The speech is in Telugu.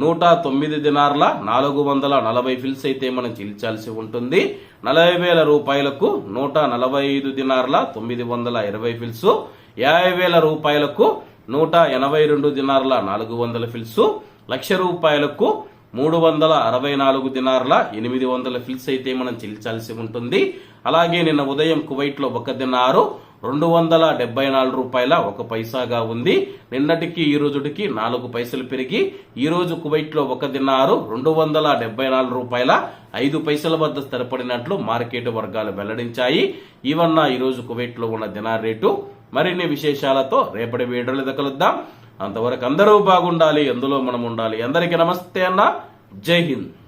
నూట తొమ్మిది దినార్ల నాలుగు వందల నలభై ఫిల్స్ అయితే మనం చెల్లించాల్సి ఉంటుంది. నలభై వేల రూపాయలకు నూట నలభై ఐదు దినార్ల తొమ్మిది వందల ఇరవై ఫిల్స్. యాభై వేల రూపాయలకు నూట ఎనభై రెండు దినార్ల నాలుగు వందల ఫిల్స్. లక్ష రూపాయలకు మూడు వందల అరవై నాలుగు దినార్ల ఎనిమిది వందల ఫిల్స్ అయితే మనం చెల్లించాల్సి ఉంటుంది. అలాగే నిన్న ఉదయం కువైట్లో ఒక దినారు రెండు వందల డెబ్బై నాలుగు రూపాయల ఒక పైసాగా ఉంది. నిన్నటికి ఈ రోజుటికి నాలుగు పైసలు పెరిగి ఈ రోజు ఒక దినారు రెండు వందల డెబ్బై నాలుగు రూపాయల ఐదు పైసల వద్ద స్థిరపడినట్లు మార్కెట్ వర్గాలు వెల్లడించాయి. ఇవన్న ఈ రోజు ఉన్న దినార్ రేటు. మరిన్ని విశేషాలతో రేపటి వీడియోలో కలుద్దాం. అంతవరకు అందరూ బాగుండాలి ఎందులో మనం ఉండాలి. అందరికీ నమస్తే అన్న. జై హింద్.